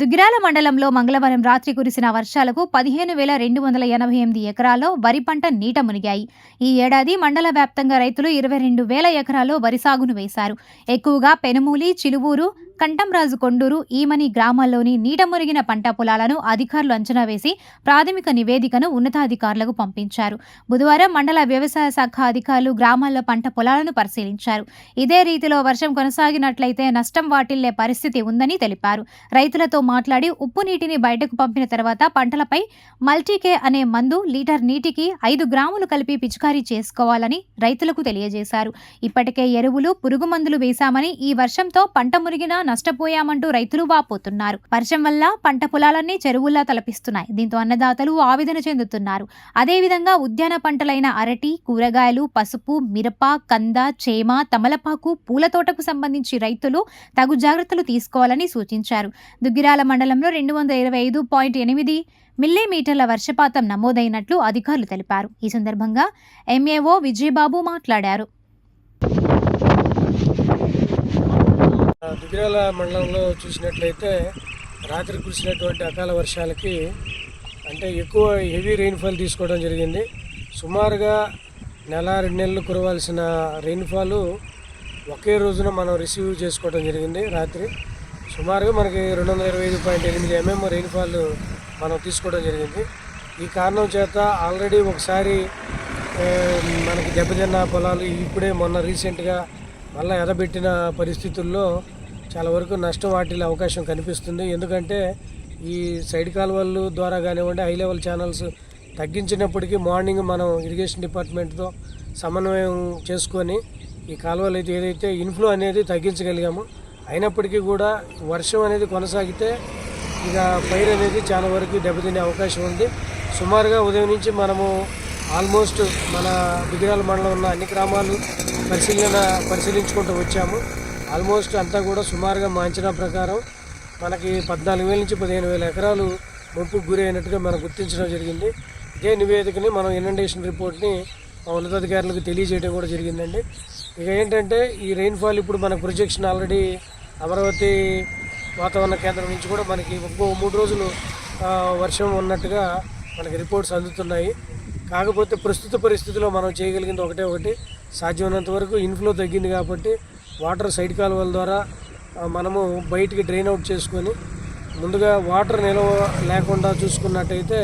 దుగ్గిరాల మండలంలో మంగళవారం రాత్రి కురిసిన వర్షాలకు పదిహేను వేల రెండు వందల ఎనభై ఎనిమిది ఎకరాల్లో వరి పంట నీట మునిగాయి. ఈ ఏడాది మండల వ్యాప్తంగా రైతులు ఇరవై రెండు వేల ఎకరాల్లో వరి సాగును వేశారు. ఎక్కువగా పెనుమూలి చిలువూరు కంటంరాజు కొండూరు ఈమని గ్రామాల్లోని నీట మురిగిన పంట పొలాలను అధికారులు అంచనా వేసి ప్రాథమిక నివేదికను ఉన్నతాధికారులకు పంపించారు. బుధవారం మండల వ్యవసాయ శాఖ అధికారులు గ్రామాల్లో పంట పొలాలను పరిశీలించారు. ఇదే రీతిలో వర్షం కొనసాగినట్లయితే నష్టం వాటిల్లే పరిస్థితి ఉందని తెలిపారు. రైతులతో మాట్లాడి ఉప్పు నీటిని బయటకు పంపిన తర్వాత పంటలపై మల్టీకే అనే మందు లీటర్ నీటికి ఐదు గ్రాములు కలిపి పిచికారీ చేసుకోవాలని రైతులకు తెలియజేశారు. ఇప్పటికే ఎరువులు పురుగు మందులు వేశామని ఈ వర్షంతో పంట మురిగిన నష్టపోయామంటూ రైతులు వాపోతున్నారు. వర్షం వల్ల పంట పొలాలన్నీ చెరువుల్లా తలపిస్తున్నాయి. దీంతో అన్నదాతలు ఆవేదన చెందుతున్నారు. అదేవిధంగా ఉద్యాన పంటలైన అరటి కూరగాయలు పసుపు మిరప కంద చేమ తమలపాకు పూల తోటకు సంబంధించి రైతులు తగు జాగ్రత్తలు తీసుకోవాలని సూచించారు. దుగ్గిరాల మండలంలో రెండు వందల ఇరవై ఐదు పాయింట్ ఎనిమిది మిల్లీమీటర్ల వర్షపాతం నమోదైనట్లు అధికారులు తెలిపారు. ఈ సందర్భంగా ఎంఏఓ విజయబాబు మాట్లాడారు. దుగ్గిరాల మండలంలో చూసినట్లయితే రాత్రి కురిసినటువంటి అకాల వర్షాలకి అంటే ఎక్కువ హెవీ రెయిన్ఫాల్ తీసుకోవడం జరిగింది. సుమారుగా నెల రెండు నెలలు కురవాల్సిన రెయిన్ఫాల్ ఒకే రోజున మనం రిసీవ్ చేసుకోవడం జరిగింది రాత్రి. సుమారుగా మనకి రెండు వందల ఇరవై ఐదు పాయింట్ ఎనిమిది ఎంఎం రెయిన్ఫాల్ మనం తీసుకోవడం జరిగింది. ఈ కారణం చేత ఆల్రెడీ ఒకసారి మనకి దెబ్బతిన్న పొలాలు ఇప్పుడే మొన్న రీసెంట్గా మళ్ళీ ఎదబెట్టిన పరిస్థితుల్లో చాలా వరకు నష్టం వాటిల్లే అవకాశం కనిపిస్తుంది. ఎందుకంటే ఈ సైడ్ కాలువలు ద్వారా కానివ్వండి హై లెవెల్ ఛానల్స్ తగ్గించినప్పటికీ మార్నింగ్ మనం ఇరిగేషన్ డిపార్ట్మెంట్తో సమన్వయం చేసుకొని ఈ కాలువలు అయితే ఏదైతే ఇన్ఫ్లో అనేది తగ్గించగలిగాము అయినప్పటికీ కూడా వర్షం అనేది కొనసాగితే ఇక పైరు అనేది చాలా వరకు దెబ్బతినే అవకాశం ఉంది. సుమారుగా ఉదయం నుంచి మనము ఆల్మోస్ట్ మన బిగిరాల మండలం ఉన్న అన్ని గ్రామాలు పరిశీలన పరిశీలించుకుంటూ వచ్చాము. ఆల్మోస్ట్ అంతా కూడా సుమారుగా మా అంచనా ప్రకారం మనకి పద్నాలుగు వేల నుంచి పదిహేను వేల ఎకరాలు ముంపుకు గురి అయినట్టుగా మనం గుర్తించడం జరిగింది. ఇదే నివేదికని మనం ఇనండేషన్ రిపోర్ట్ని మా ఉన్నతాధికారులకు తెలియజేయడం కూడా జరిగిందండి. ఇక ఏంటంటే ఈ రెయిన్ఫాల్ ఇప్పుడు మన ప్రొజెక్షన్ ఆల్రెడీ అమరావతి వాతావరణ కేంద్రం నుంచి కూడా మనకి ఒక్కో మూడు రోజులు వర్షం ఉన్నట్టుగా మనకి రిపోర్ట్స్ అందుతున్నాయి. కాకపోతే ప్రస్తుత పరిస్థితిలో మనం చేయగలిగింది ఒకటే ఒకటి. సాధ్యమైనంత వరకు ఇన్ఫ్లో తగ్గింది కాబట్టి వాటర్ సైడ్ కాలువల ద్వారా మనము బయటికి డ్రైన్ అవుట్ చేసుకొని ముందుగా వాటర్ నిల్వ లేకుండా చూసుకున్నట్టయితే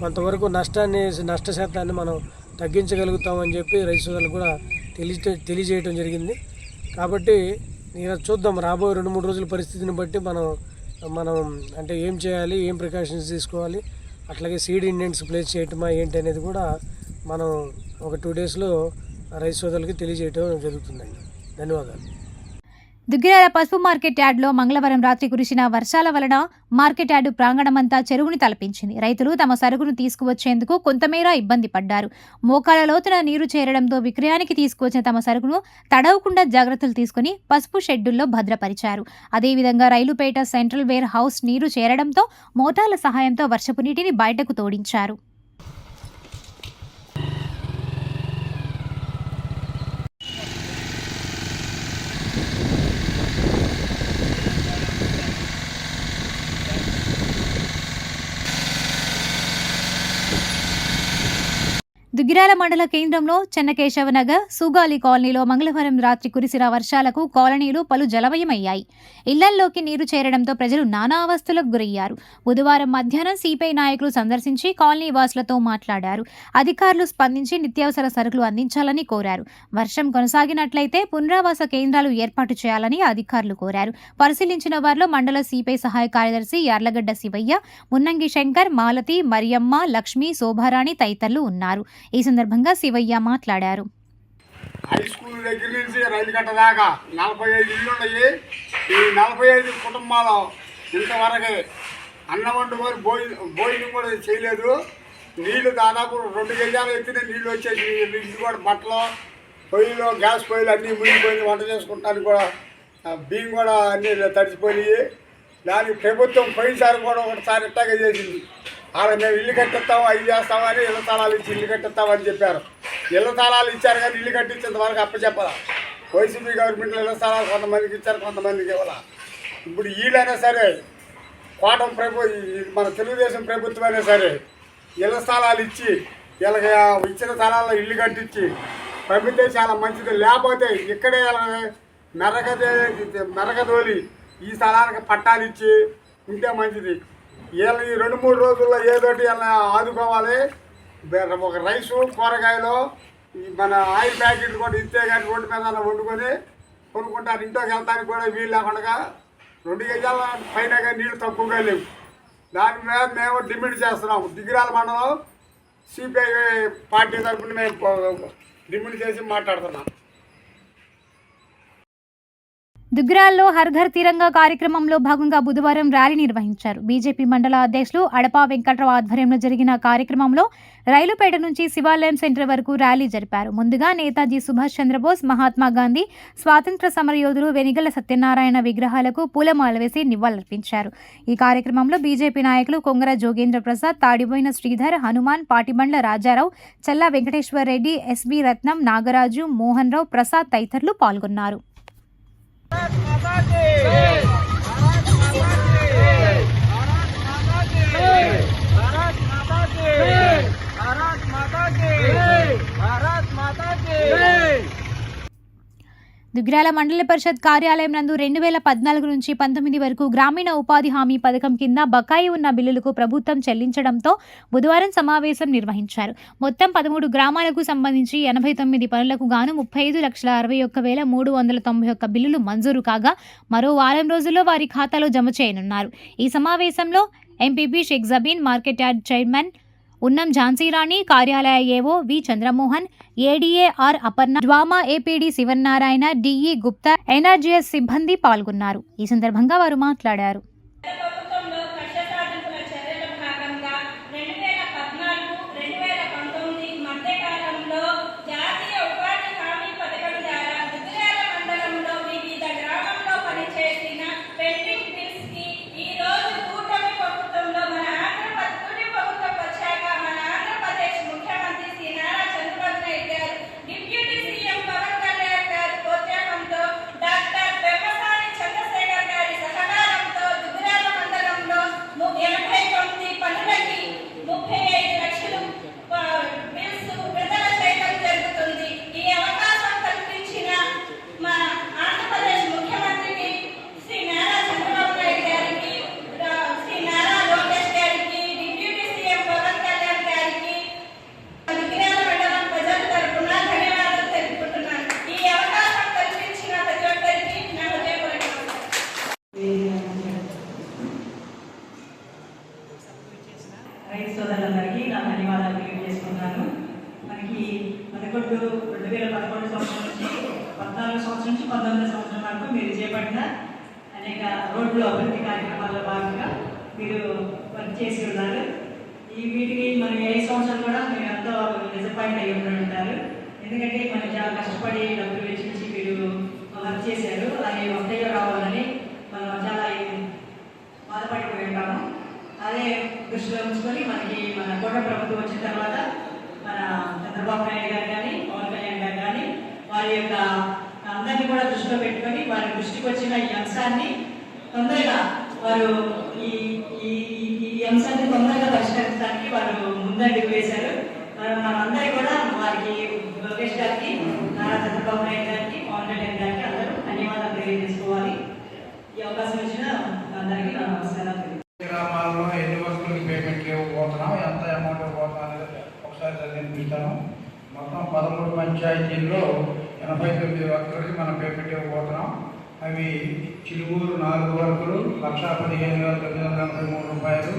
కొంతవరకు నష్టాన్ని నష్ట శాతాన్ని మనం తగ్గించగలుగుతామని చెప్పి రైతు సోదరులు కూడా తెలియ తెలియజేయడం జరిగింది. కాబట్టి ఇక చూద్దాం రాబోయే రెండు మూడు రోజుల పరిస్థితిని బట్టి మనం మనం అంటే ఏం చేయాలి ఏం ప్రికాషన్స్ తీసుకోవాలి అట్లాగే సీడ్ ఇండియన్స్ ప్లేస్ చేయటమా ఏంటి అనేది కూడా మనం ఒక టూ డేస్లో రైస్ సోదరులకి తెలియజేయటం జరుగుతుందండి. ధన్యవాదాలు. దుగ్గిరాల పసుపు మార్కెట్ యార్డ్లో మంగళవారం రాత్రి కురిసిన వర్షాల వలన మార్కెట్ యార్డు ప్రాంగణమంతా చెరువుని తలపించింది. రైతులు తమ సరుకును తీసుకువచ్చేందుకు కొంతమేర ఇబ్బంది పడ్డారు. మోకాల లోతున నీరు చేరడంతో విక్రయానికి తీసుకువచ్చిన తమ సరుకును తడవకుండా జాగ్రత్తలు తీసుకుని పసుపు షెడ్యూల్లో భద్రపరిచారు. అదేవిధంగా రైలుపేట సెంట్రల్ వేర్ హౌస్ నీరు చేరడంతో మోటార్ల సహాయంతో వర్షపు నీటిని బయటకు తోడించారు. దుగ్గిరాల మండల కేంద్రంలో చెన్నకేశవ నగర్ సుగాలి కాలనీలో మంగళవారం రాత్రి కురిసిన వర్షాలకు కాలనీలు పలు జలమయమయ్యాయి. ఇళ్ళల్లోకి నీరు చేరడంతో ప్రజలు నానా అవస్థలకు గురయ్యారు. బుధవారం మధ్యాహ్నం సిపిఐ నాయకులు సందర్శించి కాలనీ వాసులతో మాట్లాడారు. అధికారులు స్పందించి నిత్యావసర సరుకులు అందించాలని కోరారు. వర్షం కొనసాగినట్లయితే పునరావాస కేంద్రాలు ఏర్పాటు చేయాలని అధికారులు కోరారు. పరిశీలించిన వారిలో మండల సిపిఐ సహాయ కార్యదర్శి యార్లగడ్డ శివయ్య మున్నంగి శంకర్ మాలతి మరియమ్మ లక్ష్మి శోభారాణి తదితరులు ఉన్నారు. ఈ సందర్భంగా శివయ్య మాట్లాడారు. హై స్కూల్ దగ్గర నుంచి రైలు గంట దాకా నలభై ఐదు ఇళ్ళు ఉన్నాయి. ఈ నలభై ఐదు కుటుంబాలు ఇంతవరకు అన్నం వండుకొని భోజనం భోజనం కూడా చేయలేదు. నీళ్ళు దాదాపు రెండు గజాలు ఎత్తిన నీళ్ళు వచ్చేసి ఇంటి కూడా బట్టలు పొయ్యిలు గ్యాస్ పొయ్యిలు అన్నీ మునిగిపోయి వంట చేసుకుంటానికి కూడా బియ్యం కూడా అన్నీ తడిచిపోయి దానికి ప్రభుత్వం పోయినసారి కూడా ఒకసారి ఇట్టాగా చేసింది. అలా మేము ఇల్లు కట్టిస్తాం అవి చేస్తామని ఇళ్ళ తాళాలు ఇచ్చి ఇల్లు కట్టిస్తామని చెప్పారు. ఇళ్ళ తాళాలు ఇచ్చారు కానీ ఇల్లు కట్టించేంత వరకు అప్పచెప్పదా వైసీపీ గవర్నమెంట్లో ఇళ్ళ స్థలాలు కొంతమందికి ఇచ్చారు కొంతమందికి ఇవ్వాల. ఇప్పుడు వీళ్ళైనా సరే కోటం ప్రభు మన తెలుగుదేశం ప్రభుత్వం అయినా సరే ఇళ్ళ స్థలాలు ఇచ్చి వీళ్ళకి ఇచ్చిన స్థలాల్లో ఇల్లు కట్టించి పంపితే చాలా మంచిది. లేకపోతే ఇక్కడే వీళ్ళని మెరగదే మెరగదోలి ఈ స్థలానికి పట్టాలు ఇచ్చి ఉంటే మంచిది. వీళ్ళ ఈ రెండు మూడు రోజుల్లో ఏదోటి వీళ్ళని ఆదుకోవాలి. ఒక రైసు కూరగాయలు మన ఆయిల్ ప్యాకెట్ కూడా ఇస్తే కానీ రోడ్డు మీద వండుకొని కొనుక్కుంటారు. ఇంట్లోకి వెళ్తానికి కూడా వీలు లేకుండా రెండు గజాల పైన కానీ నీళ్ళు తక్కువగా లేవు. దాని మీద మేము డిమాండ్ చేస్తున్నాం దిగిరాల మండలం సిపిఐ పార్టీ తరఫున మేము పో- డిమాండ్ చేసి మాట్లాడుతున్నాం. దుగ్రాల్లో హర్ఘర్ తీరంగా తిరంగా కార్యక్రమంలో భాగంగా బుధవారం ర్యాలీ నిర్వహించారు. బీజేపీ మండల అధ్యక్షులు అడపా వెంకట్రావు ఆధ్వర్యంలో జరిగిన కార్యక్రమంలో రైలుపేట నుంచి శివాలయం సెంటర్ వరకు ర్యాలీ జరిపారు. ముందుగా నేతాజీ సుభాష్ చంద్రబోస్ మహాత్మా గాంధీ స్వాతంత్ర సమరయోధులు వెనిగల సత్యనారాయణ విగ్రహాలకు పూలమాల వేసి నివాళులర్పించారు. ఈ కార్యక్రమంలో బీజేపీ నాయకులు కొంగర జోగేంద్ర ప్రసాద్ తాడిబోయిన శ్రీధర్ హనుమాన్ పాటిబండ్ల రాజారావు చల్లా వెంకటేశ్వర రెడ్డి ఎస్బి రత్నం నాగరాజు మోహన్ రావు ప్రసాద్ తదితరులు పాల్గొన్నారు. దుగ్గిరాల మండల పరిషత్ కార్యాలయం నందు రెండు వేల పద్నాలుగు నుంచి పంతొమ్మిది వరకు గ్రామీణ ఉపాధి హామీ పథకం కింద బకాయి ఉన్న బిల్లులకు ప్రభుత్వం చెల్లించడంతో బుధవారం సమావేశం నిర్వహించారు. మొత్తం పదమూడు గ్రామాలకు సంబంధించి ఎనభై తొమ్మిది పనులకు గాను ముప్పై ఐదు లక్షల అరవై ఒక్క వేల మూడు వందల తొంభై ఒక్క బిల్లులు మంజూరు కాగా మరో వారం రోజుల్లో వారి ఖాతాలో జమ చేయనున్నారు. ఈ సమావేశంలో MPP Sheikh Jabeen market yard chairman Unnam Jhansirani కార్యాలయ AO V Chandramohan ADAR Aparna DWAMA APD Sivanarayana DE Gupta NRGS సిబ్బంది పాల్గొన్నారు. ఈ సందర్భంగా వారు మాట్లాడారు ప్రభుత్వంలో కష్ట సాధింపుల చర్యల భాగంగా రెండు వేల పద్నాలుగు రెండు వేల పంతొమ్మిది మధ్య కాలంలో జాతీయ ఉపాధి హామీ పథకం ద్వారా దుగ్గిరాల మండలంలో వివిధ గ్రామంలో పనిచేసిన పెండింగ్ బిల్స్కి ఈ రోజు కూటమి ప్రభుత్వంలో మన ఆంధ్రప్రదేశ్ కూటమి ప్రభుత్వం వచ్చాక మన ఆంధ్రప్రదేశ్ ముఖ్యమంత్రి శ్రీ నారా చంద్రబాబు నాయుడు గారు డిప్యూటీ సీఎం పవన్ కళ్యాణ్ గారి ప్రోత్సాహంతో డాక్టర్ పెమ్మసాని చంద్రశేఖర్ గారి సహకారంతో దుగ్గిరాల మండలంలో ము- ఎనభై తొమ్మిది పనులకి ముప్పై ఐదు లక్షలు ఆ, బిల్స్ విడుదల చేయడం జరుగుతుంది ఈ అవకాశం కల్పించిన మా ఆంధ్రప్రదేశ్ ముఖ్యమంత్రికి శ్రీ నారా చంద్రబాబు నాయుడు గారికి రా- శ్రీ నారా లోకేష్ గారికి డిప్యూటీ సీఎం పవన్ కళ్యాణ్ గారికి విజ్ఞాన మండలం ప్రజల తరపున ధన్యవాదాలు తెలుపుకుంటున్నాను ఈ అవకాశం కల్పించిన ప్రతి ఒక్కరికి నా హృదయపూర్వక నమస్కారం. రైతు సోదరులందరికీ నా ధన్యవాదాలు తెలియజేసుకున్నాను మనకి పదకొండు రెండు వేల పదకొండు సంవత్సరం నుంచి పద్నాలుగు సంవత్సరం నుంచి పంతొమ్మిది సంవత్సరం వరకు మీరు చేపట్టిన అనేక రోడ్లు అభివృద్ధి కార్యక్రమాల్లో భాగంగా మీరు వర్క్ చేసి ఉన్నారు ఈ వీటికి మనం ఏ సంవత్సరం కూడా మీరు ఎంతో డిసప్పాయింట్ అయ్యి ఉంటారు ఎందుకంటే మనం చాలా కష్టపడి డబ్బులు వెచ్చించి మీరు వర్క్ చేశారు. అలాగే వస్తాయో రావాలని మనం చాలా బాధపడిపోయి ఉంటాము అదే దృష్టిలో ఉంచుకొని మనకి మన కోట ప్రభుత్వం వచ్చిన తర్వాత మన చంద్రబాబు నాయుడు గారు కానీ పవన్ కళ్యాణ్ గారు కానీ వారి యొక్క అందరినీ కూడా దృష్టిలో పెట్టుకొని వారి దృష్టికి వచ్చిన ఈ అంశాన్ని తొందరగా వారు ఈ ఈ ఈ- అంశాన్ని తొందరగా పరిష్కరించడానికి వారు ముందడుగు వేశారు. మరి మనందరి కూడా వారికి లోకేష్ గారికి నారా చంద్రబాబు నాయుడు గారికి పవన్ కళ్యాణ్ గారికి అందరూ ధన్యవాదాలు తెలియజేసుకోవాలి. ఈ అవకాశం ఇచ్చిన అందరికీ నా నమస్కారాలు గ్రామాల్లో ఎన్ని వస్తువులకి పేమెంట్ ఇవ్వబోతున్నాం ఎంత అమౌంట్ ఇవ్వబోతున్నాం అనేది ఒకసారి చదివినిపిస్తాను మొత్తం పదమూడు పంచాయతీల్లో ఎనభై తొమ్మిది వర్కులకి మనం పేమెంట్ ఇవ్వబోతున్నాం. అవి చిలుగూరు నాలుగు వరకులు లక్ష పదిహేను వేల తొమ్మిది వందల ఎనభై మూడు రూపాయలు.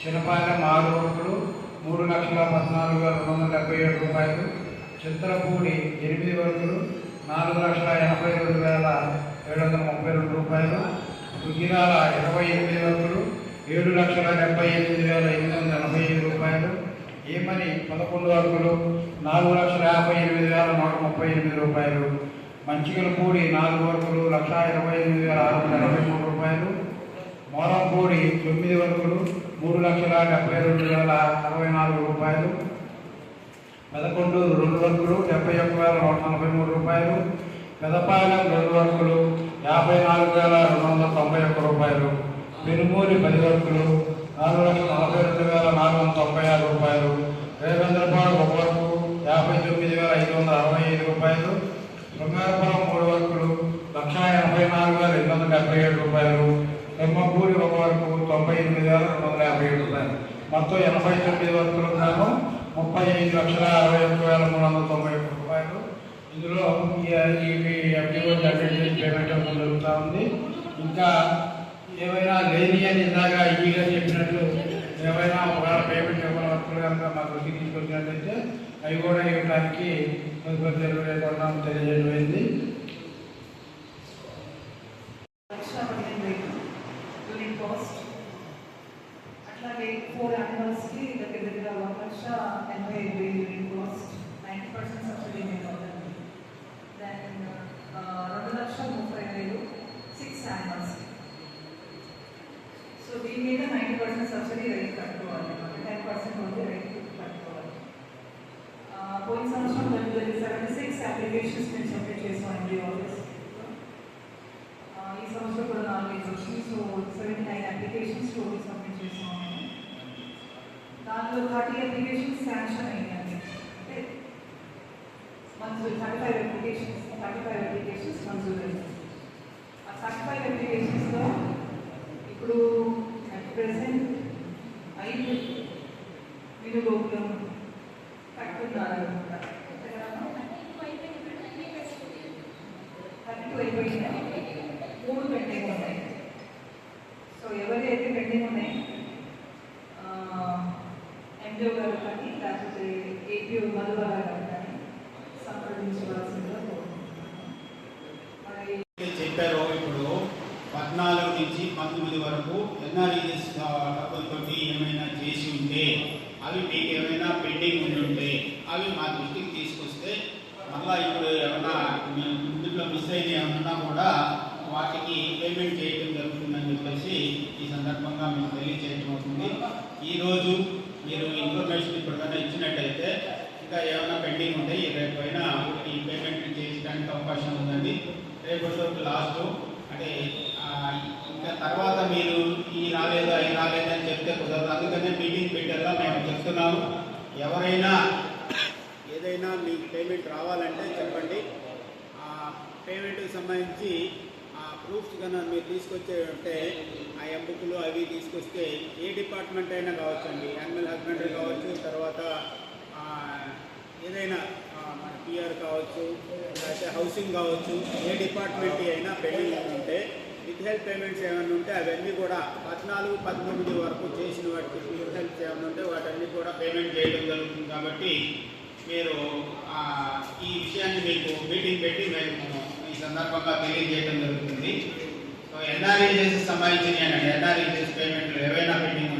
చిన్నపాలెం ఆరు వరకులు మూడు లక్షల పద్నాలుగు వేల రెండు వందల డెబ్బై ఏడు రూపాయలు. చిత్రపూడి ఎనిమిది వరకులు నాలుగు లక్షల ఎనభై రెండు వేల ఏడు వందల ముప్పై రెండు రూపాయలు. దుగ్గిరాల ఇరవై ఎనిమిది వరకులు ఏడు లక్షల డెబ్బై ఎనిమిది వేల ఎనిమిది వందల ఎనభై ఐదు రూపాయలు. ఏమని పదకొండు వరకులు నాలుగు లక్షల యాభై ఎనిమిది వేల నూట ముప్పై ఎనిమిది రూపాయలు. మంచిగల కూడి నాలుగు వర్కులు లక్ష ఇరవై ఎనిమిది వేల ఆరు వందల ఎనభై మూడు రూపాయలు. మోరంపూడి తొమ్మిది వర్కులు మూడు లక్షల డెబ్బై రెండు వేల అరవై నాలుగు రూపాయలు. పదకొండు రెండు వర్కులు డెబ్బై ఒక్క వేల నూట నలభై మూడు రూపాయలు. పెదపాలెం రెండు వర్కులు యాభై నాలుగు వేల రెండు వందల తొంభై ఒక్క రూపాయలు. పెనుమూరి పది వర్కులు నాలుగు లక్షల నలభై రెండు వేల నాలుగు వందల తొంభై ఆరు రూపాయలు. రేవేంద్రపాడు ఒక వరకు యాభై తొమ్మిది వేల ఐదు వందల అరవై ఐదు రూపాయలు. శృంగారపురం మూడు వరకులు లక్ష ఎనభై నాలుగు వేల రెండు వందల డెబ్బై ఏడు రూపాయలు తిమ్మపూరి ఒక వరకు తొంభై ఎనిమిది వేల రెండు వందల యాభై ఏడు రూపాయలు. మొత్తం ఎనభై తొమ్మిది వరకులు ఉన్నాము. ముప్పై ఐదు లక్షల అరవై ఒక్క వేల మూడు వందల తొంభై ఒక్క రూపాయలు. ఇందులో ఈ ఎఫ్డిఓ జనరేషన్ పేమెంట్ జరుగుతూ ఉంది. ఇంకా ఏమైనా లేని అని ఇందాక ఈ చెప్పినట్లు ఏమైనా ఒకవేళ పేమెంట్ ఇవ్వని వర్కులు కనుక మాకు తీసుకొచ్చినట్లయితే అవి కూడా ఇవ్వడానికి తదుపరి ఇరవై తెలియజేయడం లక్ష అట్లాగే ఫోర్ యానిమల్స్కి దగ్గర దగ్గర ఒక లక్ష ఎనభై ఐదు వేలు unit cost ninety percent subsidy మీద అవుతుంది దెన్ రెండు లక్షల ముప్పై వేలు సిక్స్ యానిమల్స్కి సో దీని మీద నైంటీ పర్సెంట్ సబ్సిడీ రైతు కట్టుకోవాలి టెన్ పర్సెంట్ ఉంది రైతు కట్టుకోవాలి ఆ, పోయిన సంవత్సరం రెండు సెవెంటీ సిక్స్ అప్లికేషన్స్ మేము సబ్మిట్ చేసాం ఎండి ఆఫీస్ ఆ, ఈ సంవత్సరం కూడా నాలుగు ఐదు వచ్చింది so seventy nine applications total submit చేసాం మేము. దాంట్లో థర్టీ అప్లికేషన్స్ శాంక్షన్ అయ్యాయి అంటే మంజూరు thirty five applications thirty five applications మంజూరు అయ్యాయి ఆ థర్టీ ఫైవ్ అప్లికేషన్స్లో ఇప్పుడు అట్ ప్రెసెంట్ ఐదు వినుగోపులం కట్టున్నారు అనమాట థర్టీ టూ అయిపోయింది మూడు పెండింగ్ ఉన్నాయి సో ఎవరైతే పెండింగ్ ఉన్నాయి ఎండిఓ గారు కానీ లేకపోతే ఏపీఓ మధుబాల గారు కానీ సంప్రదించవలసిందిగా కోరుకుంటున్నాను మరి చెప్పారో ఇప్పుడు పద్నాలుగు నుంచి పంతొమ్మిది వరకు ఎన్ఆర్ఈఎస్ డబ్బులతోటి ఏమైనా చేసి ఉంటే అవి మీకు ఏమైనా పెండింగ్ ఉంటుంటే అవి మా దృష్టికి తీసుకొస్తే మళ్ళా ఇప్పుడు ఏమైనా మీ ఇందులో మిస్ అయిన ఏమన్నా కూడా వాటికి పేమెంట్ చేయడం జరుగుతుందని చెప్పేసి ఈ సందర్భంగా మేము తెలియజేయడం అవుతుంది. ఈరోజు మీరు ఇన్ఫర్మేషన్ ఇప్పుడు ఇచ్చినట్టయితే ఇంకా ఏమైనా పెండింగ్ ఉంటే రేపు పైన ఈ పేమెంట్ చేయడానికి అవకాశం ఉందండి. రేపటితో లాస్ట్ అంటే ఇంకా తర్వాత మీరు ఈ రాలేదు అవి రాలేదు అని చెప్తే కుదరదు. అందుకనే మీటింగ్ పెట్టేలా మేము చెప్తున్నాము. ఎవరైనా ఏదైనా మీకు పేమెంట్ రావాలంటే చెప్పండి. పేమెంట్కి సంబంధించి ఆ ప్రూఫ్స్ కన్నా మీరు తీసుకొచ్చేటంటే ఆ ఎంబుక్లు అవి తీసుకొస్తే ఏ డిపార్ట్మెంట్ అయినా కావచ్చండి. యానిమల్ హస్బెండరీ కావచ్చు తర్వాత ఏదైనా మన పిఆర్ కావచ్చు లేకపోతే హౌసింగ్ కావచ్చు ఏ డిపార్ట్మెంట్ అయినా పెండింగ్ ఉంటే హెల్త్ పేమెంట్స్ ఏమైనా ఉంటే అవన్నీ కూడా పద్నాలుగు పంతొమ్మిది వరకు చేసిన వాటికి విత్ హెల్త్ ఏమైనా ఉంటే వాటన్ని కూడా పేమెంట్ చేయడం జరుగుతుంది కాబట్టి మీరు ఆ, ఈ విషయాన్ని మీకు మీటింగ్ పెట్టి మేము ఈ సందర్భంగా తెలియజేయడం జరుగుతుంది. సో ఎన్ఆర్ఈజెస్ సంబంధించిన ఎన్ఆర్ఈజెస్ పేమెంట్లు ఏవైనా పెండింగ్